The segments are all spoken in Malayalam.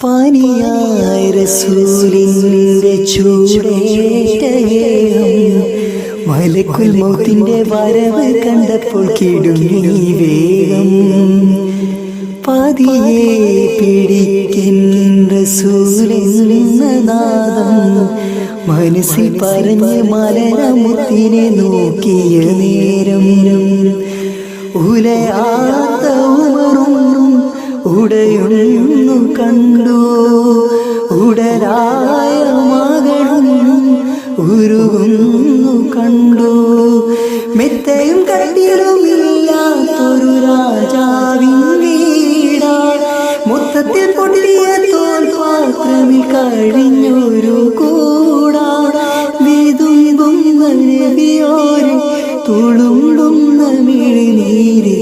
പാനിയായ റസൂലിന്റെ ചൂടേറ്റം മലക്കുൽ മൗത്തിന്റെ വരവ് കണ്ടപ്പോൾ കിടുങ്ങി വേഗം പതിയെ പിടിക്കൻ റസൂലെന്ന നാദം മനസ്സിൽ പറഞ്ഞ് മലരമുത്തിനെ നോക്കിയ നേരം ഉലയാത്ത ഉമറും ഉടയുന്നു കണ്ടു. ഉടലായ മകളും ഉരുകുന്നു കണ്ടു. മെത്തയും കട്ടിലുമില്ലാത്തൊരു രാജാവിൻ വീടാ. മൊത്തത്തിൽ പൊട്ടിയ തോൽ പാത്രമിൽ കഴിഞ്ഞൊരു കൂടാ. വിതുമ്പുന്ന നബിയോരെ തുളുമ്പുന്ന മിഴിനീര്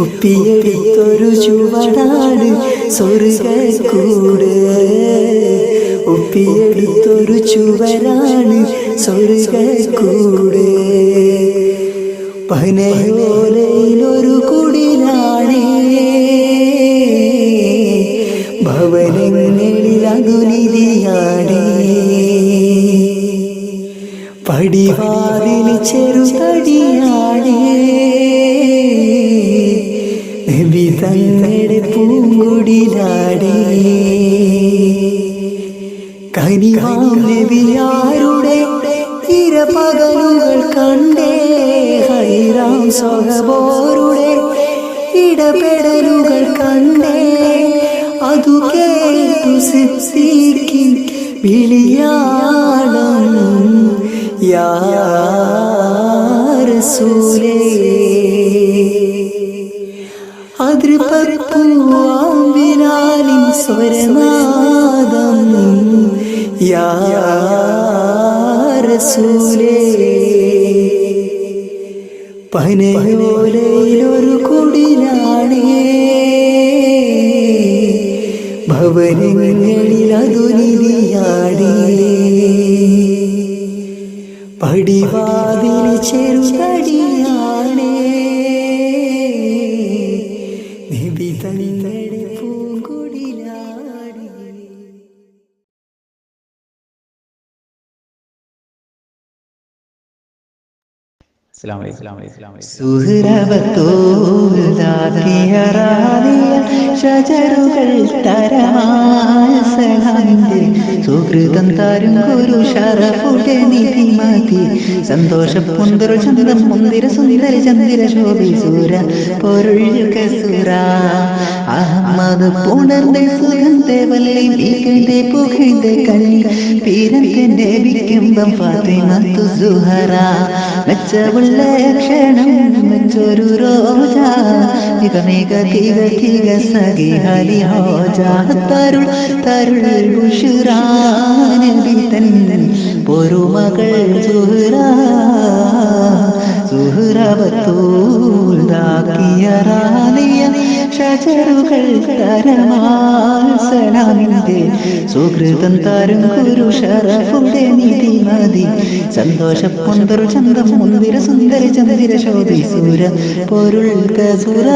ഒപ്പിയെടുത്തൊരു ചുവടാണ് സ്വർഗക്കൂട് ഒപ്പിയെടുത്തൊരു ചുവരാണ് സ്വർഗക്കൂട് പനയോലയിലൊരു കുടിലാണേ. ഭവനങ്ങളിൽ അതുനിധിയാണേ പടിവാതിൽ ചെറുതടിയാണേ തങ്ങളുടെ പൂങ്കുടിലാടേ. കനിവാം ഇരപകലുകൾ കണ്ടേ. ഹൈറാം സ്വഹബോരുടെ ഇടപെടലുകൾ കണ്ടേ. അതു കേട്ടു സിദ്ദീഖി വിളിയാളം യാ റസൂലേ പനയോലയിലൊരു അസ്സലാമു അലൈക്കും അസ്സലാമു അലൈക്കും അസ്സലാമു അലൈക്കും സുഹൃതവത്തോലാക്കിയറാറിയ ഷജറുകൾ തരമാസലാന്റെ സുഹൃതം താരും ഗുരു ഷറഫുടെ നിധിമതി സന്തോഷ പുന്തരു ചന്ദ്രം മുന്തിര സുന്ദര ചന്ദ്ര ശോഭി സൂര പൊരുഴുക സുര അഹമ്മദ് പുണർന്റെ സുഗന്ധ വല്ലി നീക്കന്റെ പുകഴ്ந்த കണ്ണി പീരന്റെ വിക്കുമ്പം ഫാത്തിമത്തു സുഹറ മെച്ചവുള്ള ക്ഷണം മെച്ചൊരു റോജ. മിക മിക തിക തിക സഖി ഹരി ഹോജ തരുൾ തരുൾ പൊരുമകൾ സുഹൃതം തരും ഗുരു ഷറഫുടെ നിധി മതി. സന്തോഷ ചന്തം മുന്തിര സുന്ദര ചന്ദ്ര ശോഭി സുര പൊരുൾ കസുര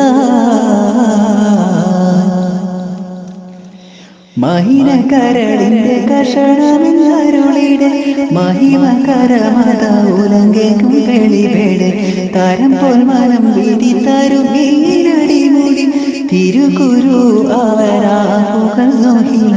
മഹിന കരളിന്റെ കഷണമെന്നരുളിടെ മഹിമ ഉലങ്കേക്കും തരം പോൽ മനം വിധി തരും മീനടിമുടി. തിരുകുരു അവരാ നോഹില.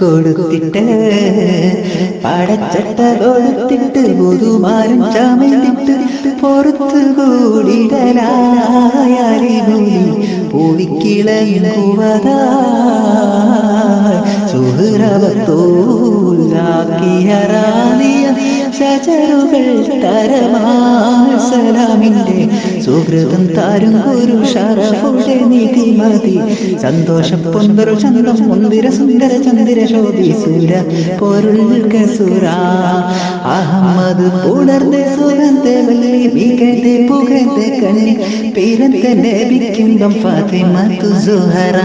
കൊടുത്തിട്ട് പടച്ചട്ട കൊടുത്തിട്ട് പുതുമാരും ചമയത്തിട്ട് പുറത്തു കൂടിടലായാലിമൂലി പൂവിക്കിളയുവതാ സുഹൃവത്തോലാക്കിയ റാലിയ ഷജറുകൾ തരമാസലാമിന്റെ സുഹൃതം താരും ഗുരു ഷറഫുടെ മതി. സന്തോഷം പൊന്തറു ചന്ദം മുന്തിര സുന്ദര ചന്ദ്ര ശോഭി സുര പൊരുൾ കസുര അഹമ്മദ് പുണർന്ന് സുഗന്ധ വല്ലി മികത്തെ പുകത്തെ കണ്ണിൽ പിറത്തെ ലഭിക്കുമ്പം ഫാത്തിമത്തു സുഹറ.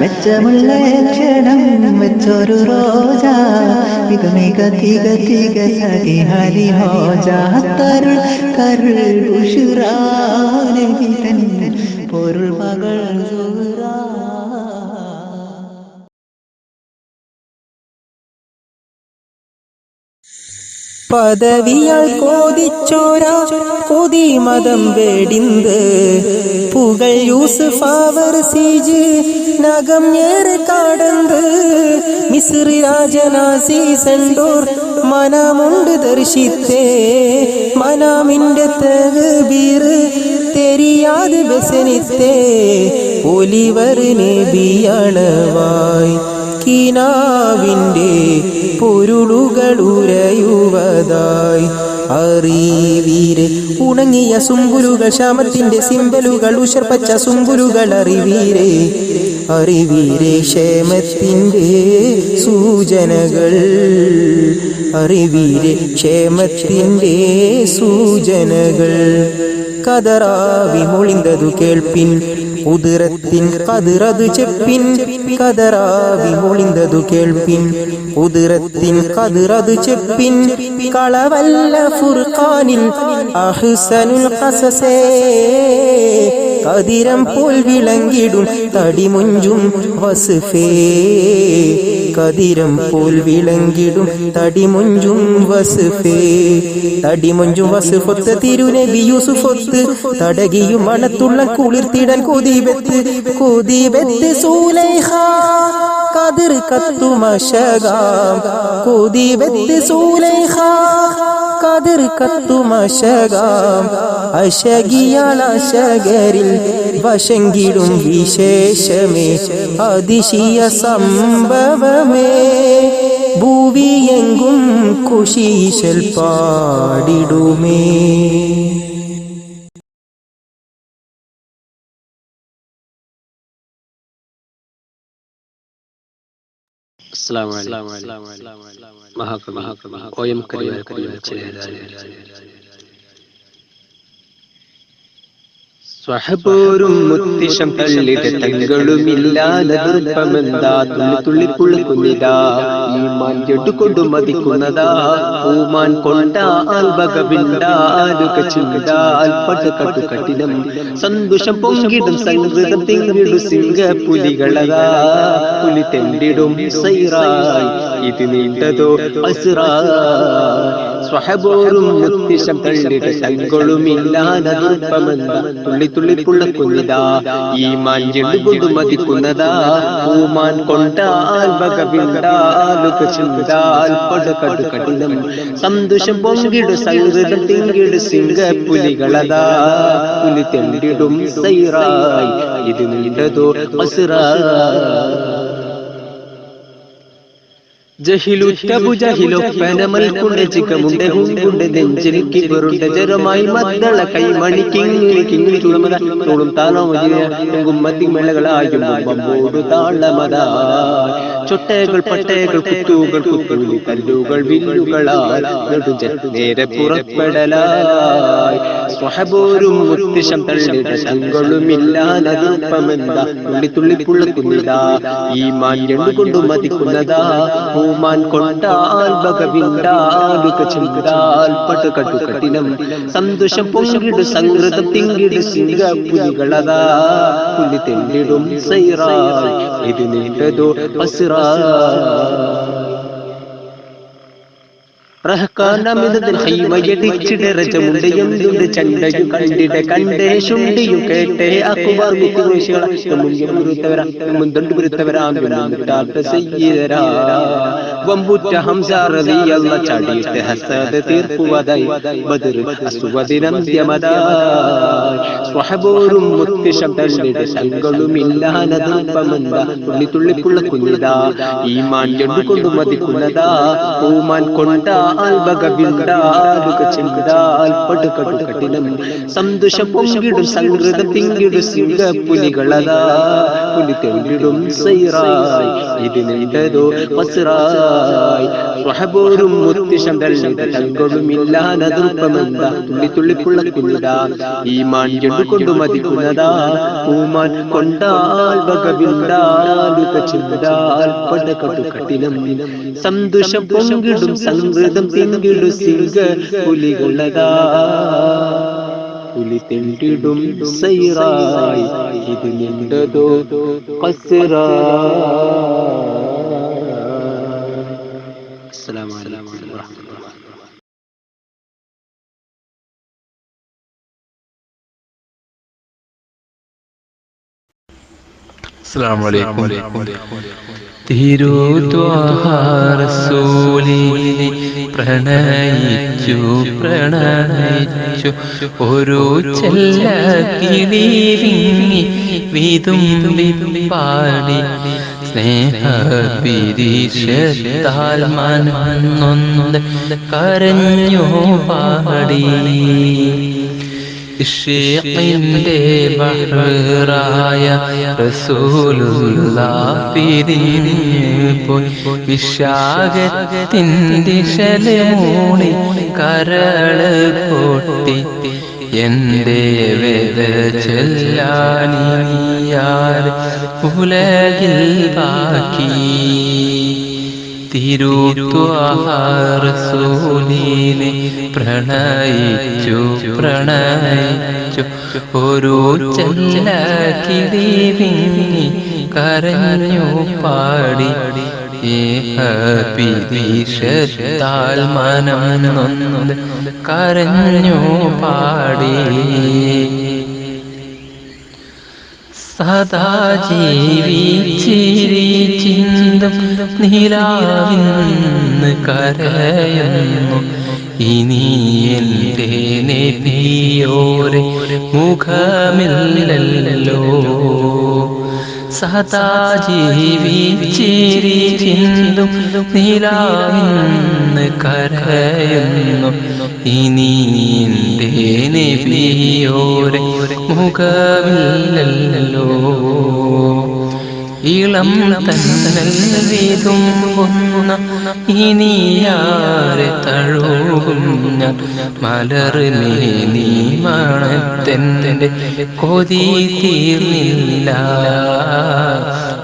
മെച്ചമുള്ള ക്ഷണം വെച്ചൊരു റോജ മിക മിക തിക തിക സഖി ഹരി ഹോജ തരുൾ കരുൾ ഉഷുറ നബി തൻ പൊരുൾ പദവിയാൽ കോതിച്ചോരാ കൊതി മതം വെടിന്ത് പുകൾ യൂസഫാവർ സീജ് നഗം ഏറെ കാടന്ത്. മിസ്രി രാജനാസി സെണ്ടോർ മനമുണ്ട് ദർശിത്തേ. മനാമിന്റെ തകബീർ തെരിയാതെ ബസനിത്തേ ഒലിവർ നബിയണവായി. കിനാവിന്റെ പൊരുളുകളുരയുവതായി അറിവീര് ഉണങ്ങിയ സുമ്പുലുകൾ ശ്യാമത്തിന്റെ സിമ്പലുകൾ ഉഷർപ്പച്ച സുമ്പുലുകൾ അറിവീരേ അറിവീരേ ക്ഷേമത്തിന്റെ സൂചനകൾ അറിവീരേ ക്ഷേമത്തിന്റെ സൂചനകൾ. കതറാവി മൊളിന്തതു കേൾപ്പിൻ ഉതിരത്തിൻ കതിറതു ചെപ്പിൻ കതറാവി മൊളിന്തതു കേൾപ്പിൻ. കുതിരത്തിൻ കതിറതു ചെപ്പിൻ കളവല്ല ഫുർഖാനിൽ അഹ്സനുൽ ഖസസേ. കതിരം പോൽ വിളങ്ങിടും തടിമുഞ്ചും വസുഫേ. കതിരം പോൽ വിളങ്ങിടും തടിമുഞ്ചും വസുഫേ. തടിമുഞ്ചും വസുഫൊത്ത് തിരുനബി യൂസുഫൊത്ത് തടകിയും മണത്തുള്ള കുളിർത്തിടൻ കൊതിവെത്ത് കൊതിവെത്ത് സൂലൈഹ. കതിർ കത്തുമശകാം കൊതിവെത്ത് സൂലൈഹ കതിർ കത്തുമശകാം മശകാം. അശകരിൽ വശങ്കിടും വിശേഷമേ അതിശയ സംഭവമേ. ഭൂവിയെങ്കും കുശീശൽ പാടിടുമേ. महाकवि महाकवि ओयम करिवार करिवार चिरहदार സ്വഹബോരും മുത്തിശം തള്ളിട തങ്ങളുമില്ലാതെ ദുർപ്പമെന്താ തുള്ളി ഈ മാൻ ജെടുകൊണ്ടു മതിക്കുന്നതാ. ഊമാൻ കൊണ്ട ആൽബകവിണ്ടാലുക ചിന്താൽ പട്ട് കട്ടു കഠിനം. സന്തോഷം പൊങ്കിടും സംഗൃതം തിങ്ങിടു സിംഗ പുലികളതാ പുലി തെണ്ടിടും സൈറായി. ഇത് നീണ്ടതോ? അസുറായി സ്വഹബോറും മുത്തിഷം കണ്ടിട്ട് തങ്ങളുമില്ലാതെ ദുർപ്പമെന്താ തുള്ളി തുള്ളിപ്പുള്ള കുഞ്ഞിതാ. ഈ മാൻ ജെടുകൊണ്ടു മതിക്കുന്നതാ പൂമാൻ കൊണ്ടാൽ ആൽബകവിണ്ടാലുക ചിന്താൽ പട്ട് കട്ടു കഠിനം. സന്തോഷം പൊങ്കിടു സൗഹൃദം തിങ്കിടു സിംഗ പുലികളതാ പുലി തെണ്ടിടും സൈറായി. ഇത് നീണ്ടതോ അസുറായി പനമൽ ജഹിലൊപ്പനമൽക്കുണ്ട് ചിക്കമുണ്ട് ഹുങ്കുണ്ട് നെഞ്ചിൽ കിബറുണ്ട് ജരമായി മദ്ദള കൈമണി കിങ്ങിണി കിങ്ങിണി ചുളമത തോളും താളോ മതി. മേളകളായും ബമ്പോടു താളമതാ ചൊട്ടകൾ പട്ടകൾ കുത്തുകൾ കുത്തുള്ളി കല്ലുകൾ വില്ലുകളാൽ നേരെ പുറപ്പെടലായി. സ്വഹബോരും മുത്തിഷം തള്ളിട ശങ്കളുമില്ലാനതുപ്പമെന്താ തുള്ളി തുള്ളി പുള്ളക്കുന്നിതാ. ഈ മാൻ കൊണ്ടു മതിക്കുന്നതാ. പൂമാൻ കൊണ്ടാൽ കഠിനം. സന്തോഷം പൊങ്കിടു സംഗൃതം തിങ്കിടു സിംഗ പുലികളതാ പുലി തെണ്ടിടും ഇത് നീണ്ടതോ അസുറായി റഹ്കാനമിതത്തിൽ ഹൈമയടിച്ചിടെ രജമുണ്ട് എന്തുണ്ട് ചണ്ടയും കണ്ടിടെ കണ്ടേ ശുണ്ടിയും കേട്ടേ അക്കുബാർ മുത്തുകോശികളെ മുന്തിരം പുരുത്തവരാ മുന്തണ്ട് പുരുത്തവരാ മുട്ടാത്ത സയ്യിദരാ വമ്പുറ്റ ഹംസാറിയല്ല ചാടിയിട്ട് ഹസദ് തീർക്കുവതായി ബദർ അസുവദിനന്ത്യമതായി സ്വഹബോറും മുത്തിഷം തള്ളിട്ട് ശങ്കളുമില്ലാനതൽപ്പമെന്ത തുള്ളി തുള്ളിപ്പുള്ള കുഞ്ഞിതാ. ഈമാൻ കൊണ്ടു മതിക്കുന്നതാ? ഓമാൻ കൊണ്ട ബകബിന്ദാലുക ചിന്താൽ പടുകടു കഠിനം. സന്തോഷ പൊങ്കിടും സംഗൃതം തിങ്കിടും സിംഗ പുലികളതാ പുലി തെളിടും സൈറായി. ഇതിനുണ്ടതോ പസിറായി സ്വഹബോറും മുത്തിഷം തള്ളിട്ട് തങ്കളുമില്ലാനതൽപ്പമെന്ത തുള്ളി തുള്ളിപ്പുള്ള ഈ മാൻ ചെണ്ടുകൊണ്ടു മതിക്കുന്നതാ? പൂമാൻ കൊണ്ടാൽ സന്തോഷം പൊങ്കിടും സംഗൃതം തിങ്കിടു സിംഗ പുലികളതാ പുലി തെണ്ടിടും സൈറായി. ഇത് നിണ്ടതോ? കസിറാ. തിരുദ്വാഹാരസൂലിനെ പ്രണയിച്ചു പ്രണയിച്ചു. ഒരു ചെല്ല വിതും പാടി സ്നേഹ പിരീഷത്താൽ മനന്നൊന്ന് കരഞ്ഞു പാടി. ഇഷേഖിന്റെ ബഹറായ റസൂലുള്ള പോയി കരൾ പൊട്ടി. എന്റെ വേദ ചെല്ലാനിയാർ ഉലകിൽ ബാക്കി. തിരുത്വാഹാരസൂലിനെ പ്രണയിച്ചു പ്രണയിച്ചു. ഒരു ചെല്ല കിളി കരഞ്ഞു പാടി. ഏഹീഷത്താൽ മനം നൊന്നു കരഞ്ഞു പാടി. സദാ ജീവിച്ചിരി ചിന്തം നിലാവിന്ന് കരയുന്നു. ഇനി എന്റെ നബിയോരെ മുഖമില്ലല്ലോ. സദാ ജീവിച്ചിരി ചിന്തും നിലാവിന്ന് കരയുന്നു. ഇനി നബിയോരെ മുഖമില്ലല്ലോ. ഇളം തന്നൽ വീതുമ്പുന്ന ഇനിയാരെ തഴുകും ഞാൻ നീ മണത്തെന്റെ കൊതി തീർന്നില്ല.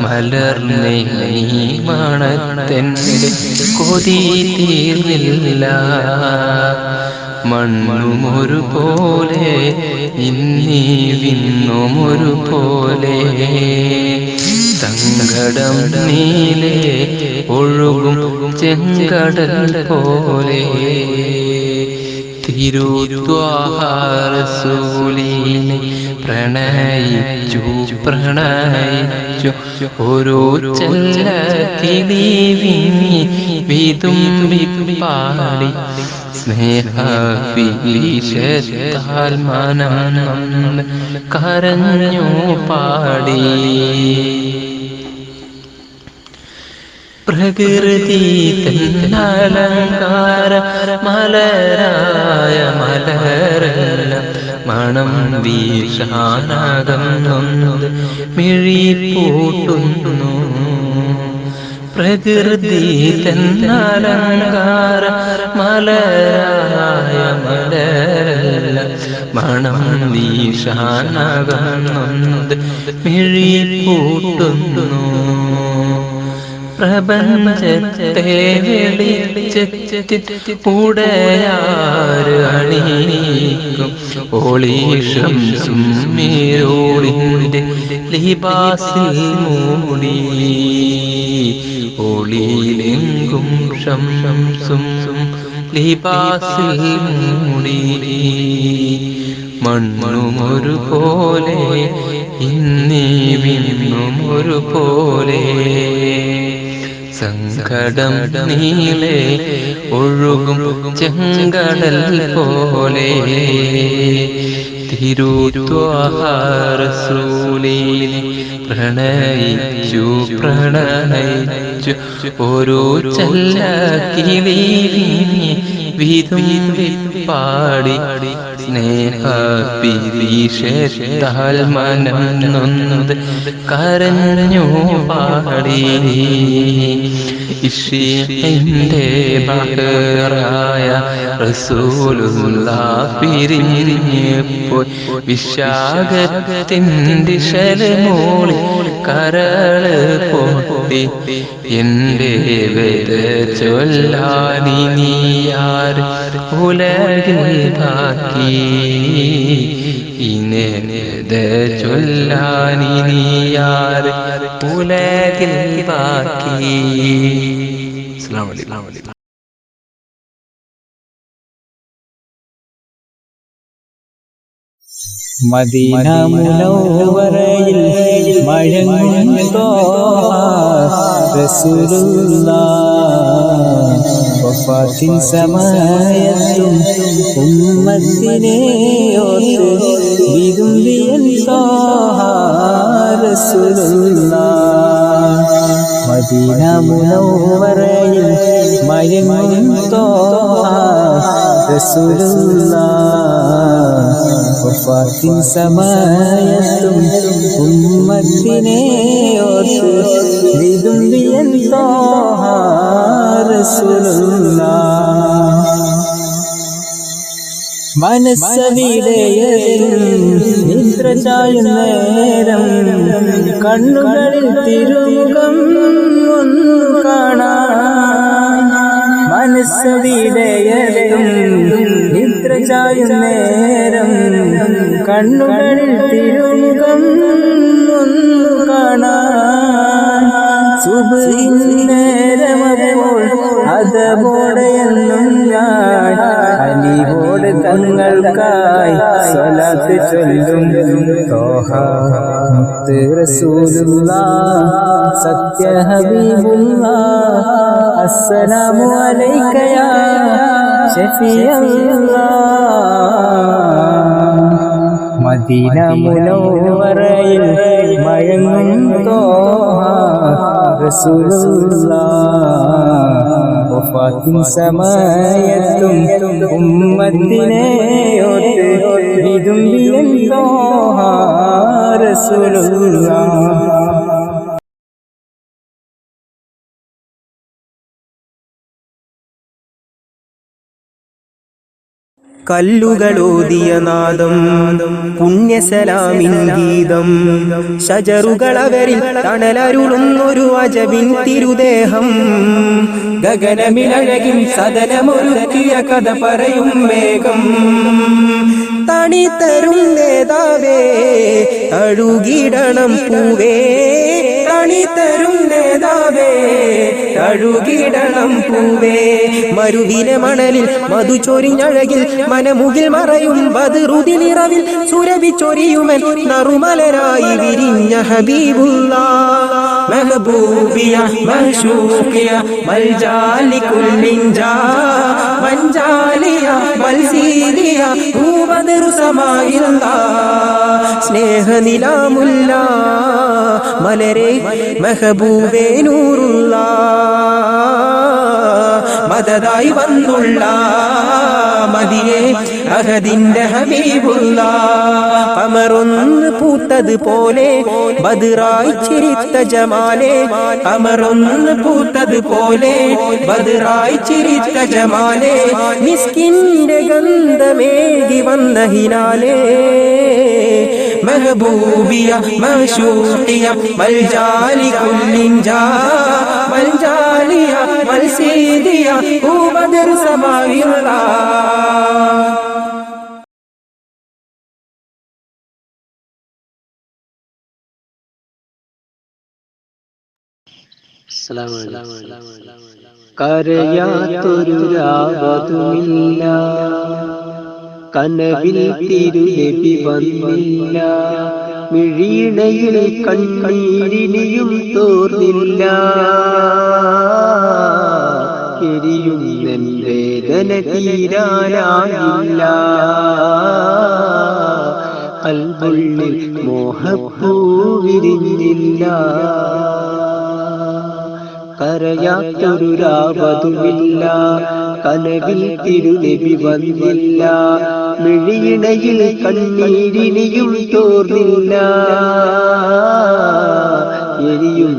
മലർമേനി മണത്തെന്റെ കൊതി തീർന്നില്ല. മണ്ണുമൊരു പോലെ ഇന്നീവിന്നുമൊരു പോലെ സങ്കടം നീലേ ഒഴുകും ചെങ്കടൽ പോലെ. തിരുദ്വാഹാരസൂലിനെ പ്രണയിച്ചു പ്രണയിച്ചു. ഓരോ ചെല്ല വിതും പാടി. സ്നേഹവിശേഷത്താൽ മനം കരഞ്ഞു പാടി. പ്രകൃതി തന്നലങ്കാര മലരായ മലരല്ല മണം വീശാനകം നൊന്നത് മിഴി പൂട്ടുന്നു പ്രകൃതി തന്നാലങ്കാര മലരായ മലരല്ല. മണം വീശാനകം നൊന്നത് മിഴി പൂട്ടുന്നു പ്രപഞ്ചത്തെ വെളിച്ചെത്തി ഉടയാറ് അണിയിക്കും? ഒളീഷം സുമ്മേരോളിന്റെ ലിബാസിൽ മൂടി. ഒളിയിലെങ്കും ഷം സും ലിബാസിൽ മൂടി. മണ്ണുമൊരു പോലെ ഇന്നീ വിണ്ണുമൊരു പോലെ സങ്കടം നീളെ ഒഴുകും ചെങ്കടൽ പോലെ. തിരുത്വാഹാരസൂലിനെ പ്രണയിച്ചു പ്രണയിച്ചു ഓരോ ചല്ല കിളി വിതുമ്പി പാടി സ്നേഹപിരീഷത്താൽ മനം കരഞ്ഞു പാടി. ഇഷിന്റെ ബഹറായ റസൂലുള്ള പിരിഞ്ഞ് വിശാഖത്തിന്റെ കരൾ പൊട്ടി. എന്റെ വേദ ചൊല്ലാനി നീയാർ ഉലകിൽ ബാക്കി ഇനേത ചൊല്ലാനി പുലകിൽ ബാക്കി മദീന മുനവ്വറയിൽ മഴങ്ങും തോഹ വഫാത്തിൻ സമയത്തും ഉമ്മത്തിനെ ഓർത്ത് വിതുമ്പിയൻ തോഹ റസൂലുള്ള മദീന മുനവ്വറയിൽ മഴങ്ങും തോഹ റസൂലുള്ള വഫാത്തിൻ സമയത്തും ഉമ്മത്തിനെ ഓർത്ത് വിതുമ്പിയൻ തോഹ റസൂലുള്ള. മനസ്സവിടയിൽ നിദ്ര ചായുന്ന നേരം കണ്ണുകളിൽ തിരുമുഖം ഒന്നു കാണാ. മനസ്സവിടയതും നിദ്ര നേരം കണ്ണുകളിൽ തിരുമുഖം ഒന്നു കാണാൻ സുബിന്നേരമപ്പോൾ തങ്ങൾക്കായി സ്വലാത്ത് ചൊല്ലും തോഹ അസ്സലാമു അലൈക്കയാ യാ ഷഫിയല്ലാഹ് മദീന മുനവ്വറയിൽ മയങ്ങും തോഹ. റസൂലുള്ള വഫാത്തിൻ സമയത്തും ഉമ്മത്തിനെ ഓർത്ത് വിതുമ്പിയൻ തോഹ കല്ലുകളോതിയ നാദം പുണ്യസലാമിൻ ഗീതം ഷജറുകളവരിൽ തണലരുളുന്നൊരു അജബിൻ തിരുദേഹം. ഗഗനമിലഴകിൻ സദനമൊരുക്കിയ കഥ പറയും വേഗം. തണിത്തരും നേതാവേ തഴുകിടണം പൂവേ. തണിത്തരും നേതാവേ തഴുകിടണം പൂവേ. മരുവിലെ മണലിൽ മധു ചൊരിഞ്ഞഴകിൽ മനമുകിൽ മറയും ബദറുതിനിറവിൽ സുരഭിച്ചൊരിയുമൻ നറുമലരായി വിരിഞ്ഞ ഹബീബുള്ള. മെഹബൂബിയ മഹ്ഷൂഖിയ മൽജാലി കുല്ലിൻജാ മഞ്ചാലിയ മത്സീരിയ സമായില്ല സ്നേഹനിലാമുല്ല മലരെ മെഹബൂബേ നൂറുള്ള. മദതായി വന്നുള്ള മതിയെ അഹദിന്റെ ഹബീബുള്ള. അമറൊന്ന് പൂത്തത് പോലെ ബദറായി ചിരിത്ത ജമാലെ. അമറൊന്ന് പൂത്തത് പോലെ ബദറായി ചിരിത്ത ജമാലെ. മിസ്കിന്റെ ഗന്ധമേകി വന്ന ഹിലാലേ മെഹബൂബിയ മഷൂഖിയ മൽജാലി കുല്ലിൻജാ മൽജാലിയ മൽസീദിയ ഊബദർ സമായില്ല കരയാത്തൊരു രാവതുമില്ല. കനവിൽ തിരുനബി വന്നില്ല. മിഴിയിണയിൽ കണ്ണീരിനിയും തോർന്നില്ല. എരിയുന്നൻ വേദന തീരാനായില്ല. കൽബുള്ളിൽ മോഹപ്പൂ വിരിഞ്ഞില്ല. കരയാത്തൊരു രാവതുമില്ല. കനവിൽ തിരുനബി വന്നില്ല. മിഴിയിടയിൽ കണ്ണീരിനിയും തോർന്നില്ല എരിയും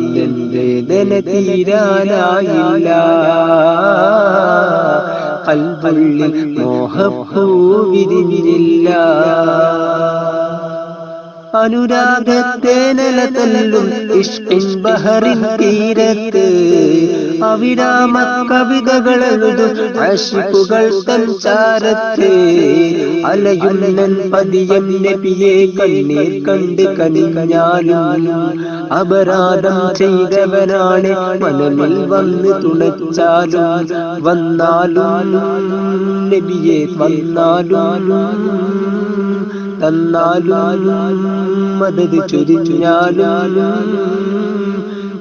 വേദന തീരാനായില്ല. കൽബുള്ളിൽ മോഹപ്പൂ വിരിഞ്ഞില്ല. അനുരാഗത്തെ നിലതല്ലും ഇഷ്കിൻ ബഹറിൻ തീരത്ത് അവിരാമ കവിതകളെഴുതു അഷിപ്പുകൾ തൻ ചാരത്ത് അലയുന്നൻ പതിയം നബിയെ കണ്ണീർ കണ്ട് കനിഞ്ഞാലും അപരാധം ചെയ്തവനാണ് മനമിൽ വന്ന് തുണച്ചാലും വന്നാലും നബിയെ വന്നാലും തന്നാലും മദത് ചൊരിഞ്ഞാലും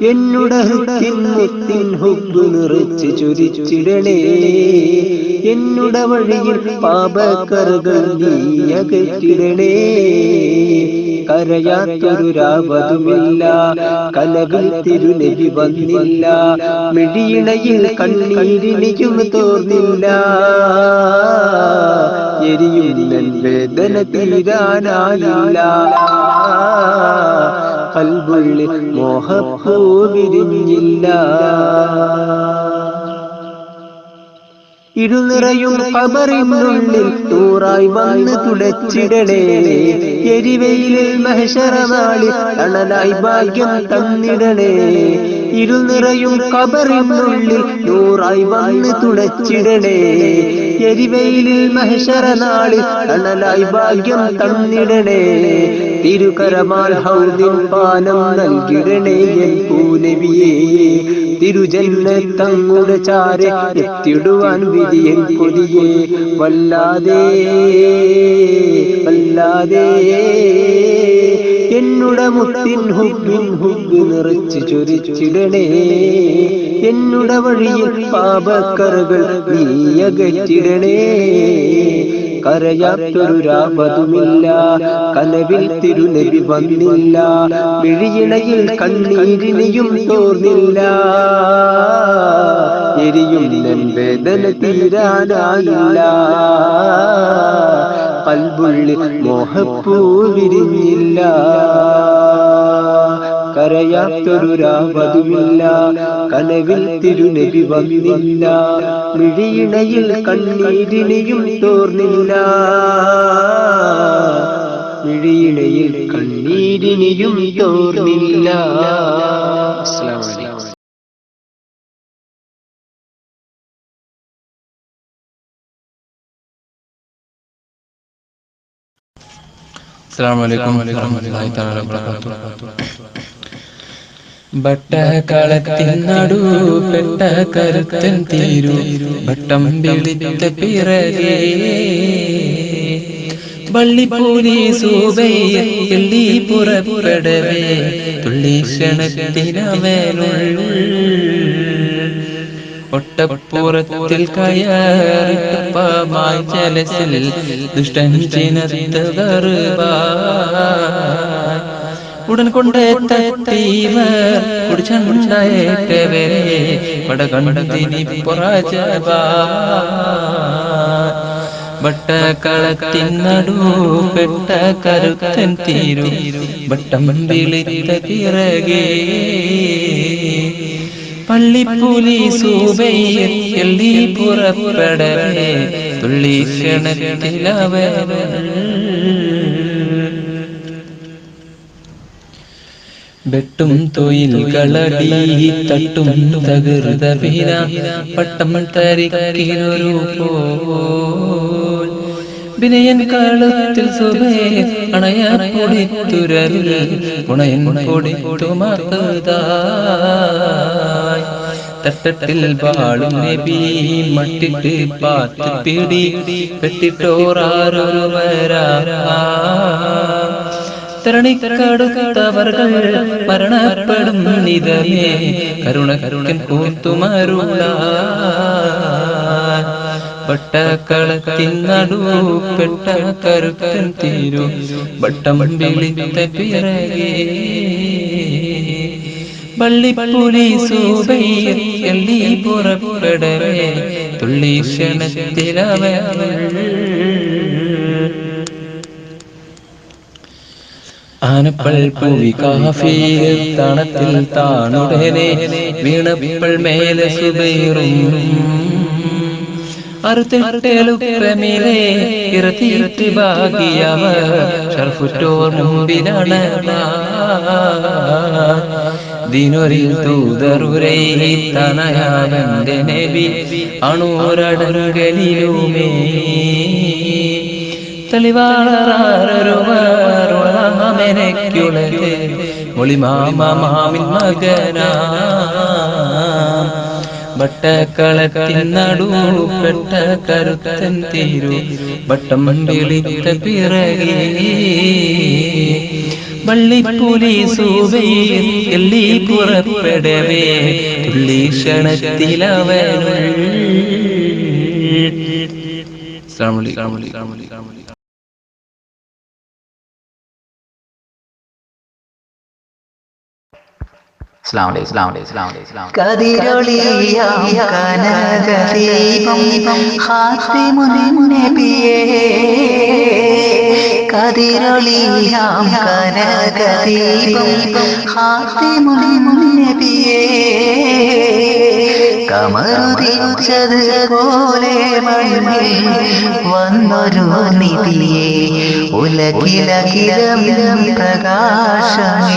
എന്നുടെ ഹൃത്തിൻ ഹുബ് നിറച്ച് ചുരിച്ചിടണേ. എന്നുടെ വഴിയിൽ പാപക്കറുകൾ നീയകറ്റിടണേ കരയാത്തൊരു രാവതുമില്ല കലവിൽ തിരുനബി വന്നില്ല മിടിയിണയിൽ കണ്ണീരിനിയും തോർന്നില്ല. എരിയുന്നൻ വേദന തീരാനാലില്ല കൽബുള്ളിൽ മോഹപ്പൂ വിരിഞ്ഞില്ല ഇരുനിറയും കബറിനുള്ളിൽ തൂറായി വന്ന് തുടച്ചിടണേ. എരിവയിലെ മഹശരനാളിൽ അണലായി ഭാഗ്യം തന്നിടണേ. ഇരുനിറയും കബറിനുള്ളിൽ നൂറായി വന്ന് തുടച്ചിടണേ. എരിവെയിലിൽ മഹശരനാളിൽ തണലായി ഭാഗ്യം തന്നിടണേ. തിരുകരമാൽ ഹൗദിൻ പാനം നൽകിടണേ എൻ പൂനവിയേ. തിരുജന്നത്തങ്ങുടെ ചാരെ എത്തിടുവാൻ വിധിയൻ കൊതിയെ. വല്ലാതെ വല്ലാതെ എന്നുട മുത്തിൻ ഹുബിൻ ഹുബ് നിറച്ച് ചൊരിച്ചിടണേ. എന്നുട വഴിയിൽ പാപക്കറുകൾ നീയകറ്റിടണേ. കരയാത്തൊരു രാപതുമില്ല കനവിൽ തിരുനബി വന്നില്ല. മിഴിയിണയിൽ കണ്ണീരിനെയും തോർന്നില്ല. എരിയും വേദന തീരാനായില്ല. കൽബുള്ളിൽ മോഹപ്പൂ വിരിഞ്ഞില്ല. കരയാത്തൊരു രാവതുമില്ല കനവിൽ തിരുനബി വന്നില്ല. മിഴിയിണയിൽ കണ്ണീരിനെയും തോർന്നില്ല. മിഴിയിണയിൽ കണ്ണീരിനെയും തോർന്നില്ല. അസ്സലാമു അലൈക്കും അസ്സലാമു അലൈക്കും വറഹ്മത്തുള്ളാഹി തആല ബട്ടകളത്തിൻ നടു പെട്ട കരുത്തൻ തീരു വട്ടം വിളിത്ത പിറകേ. വള്ളിപ്പൂരി സൂബൈ പുറപ്പെടവേ. തുള്ളി ക്ഷണത്തിനവനുൾ ഒട്ടപ്പുറത്തിൽ കയറിപ്പമായി ചലസിൽ ദുഷ്ടൻ ചിനത്തകറുക ഉടൻ കൊണ്ട് തട്ടീവർ കുടിച്ചുണ്ടായിട്ടവരെ പടകണ്ടതിനി പൊറജബാ വട്ടക്കളത്തിൻ നടു പെട്ട കരുത്തൻ തീരു വട്ടം വിളിത്ത പിറകേ പള്ളിപ്പുലി തുള്ളി ക്ഷണത്തിലവർ വെട്ടും തൊയിൽ കളടി തട്ടും തകൃത വീര പട്ടം തരിക്കൊരു പോൽ വിനയൻ കാലത്തിൽ സുബേ അണയ പൊടിത്തുരൽ പുണയൻ പൊടിത്തുമാതായി തട്ടത്തിൽ വാളും നബി മട്ടിട്ട് പാത്ത് പിടി പെട്ടിട്ടോറാറൊരു വരാ തരണിക്കടുത്തവർകൾ മരണപ്പെടും കരുണ കരുണൻ കൂത്തുമരുള പട്ടക്കളത്തിൻ നടുപ്പെട്ട കരുത്തൻ തീരു വട്ടം വിളിത്ത പിറകേ വള്ളിപ്പുലി സൂബൈർ എള്ളി പുറപ്പെടവേ തുള്ളി ക്ഷണത്തിലവൾ ആനപ്പൾ പൂവി കാഫീർ തണത്തിൽ താണുടനെ വീണപ്പൾ മേലെ സുബൈറും. അറുത്തെട്ടേലുക്രമിലെ ഇറത്തിയിരുത്തി ഭാഗിയവ ഷർഫുറ്റോർ മുമ്പിലാണ് ദിനൊരിൽ തൂതറുരൈ തനയാവന്റെ നബി. അണൂരടങ്കലിലുമേ തെളിവാളറുമെനക്കുള്ളത് മൊളിമാമിൻ മകനാ. കരുത്തൻ കതിരൊളിയാം കനകദീപം ഹാത്തി മുനി കതിരൊളിയാം കനകദീപം കമറുദിച്ചത് പോലെ മണ്ണിൽ വന്നൊരു നിധിയെ. ഉലകിലകിലം പ്രകാശമേ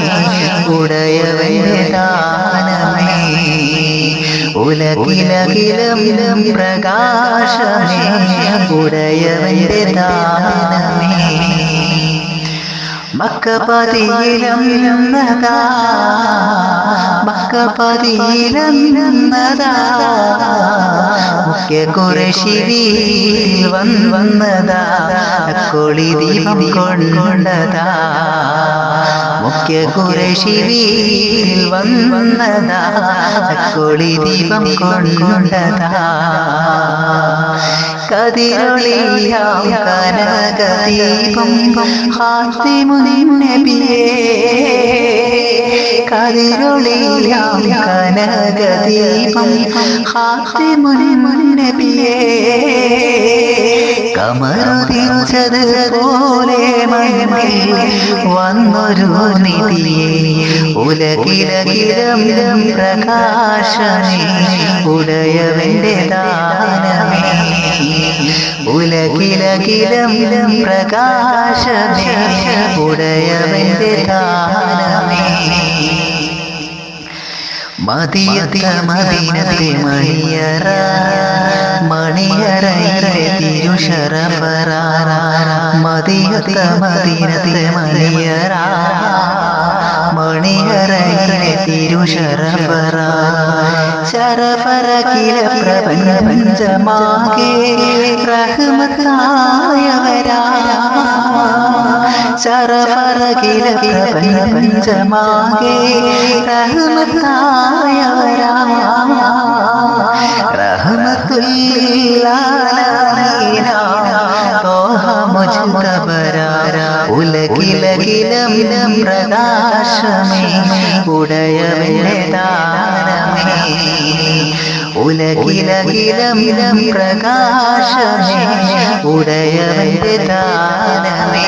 ഉടയവേദാനമേ ദാനമേ. ഉലകിലകിലം പ്രകാശമേ ഉടയവന്റെ ദാനമേ. മക്കപതിയിലം നദാ മക്കപതിയിലം നദാ മുഖ്യ കുറശിരിയിൽ വന്നതാ കൊളി ദീപം കൊണ്ടതാ. മുഖ്യ വന്നതാ കനകദീപം നബിയേ കതിരൊളിയാം കനകദീപം ഹാത്തിമുൻ നബിയേ കമറുതിച്ചത് പോലെ മണ്ണിൽ വന്നൊരു നിധിയെ ഉലകിലകിലം പ്രകാശമേ ഉടയവന്റെ ദാനമേ. ഉലകിലകിലം പ്രകാശമേ ഉടയവന്റെ ദാനമേ മതിയത്ത മദീനത്തെ മണിയറ മണിയറയിലെ തിരുശരഫറ മതിയത്ത മദീനത്തെ മണിയറ മണിയറയിലെ പ്രപഞ്ചമാകെ റഹ്മത്തായവരാ. പ്രപഞ്ചമാകെ ഉലകിലകിലം പ്രകാശമേ ഉടയവന്റെ ദാനമേ ഉലകിലകിലം പ്രകാശമേ ഉടയവന്റെ ദാനമേ.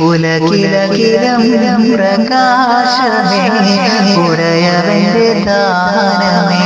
ഉലകിലകിലം പ്രകാശമേ ഉറയവന്റെ ദാനമേ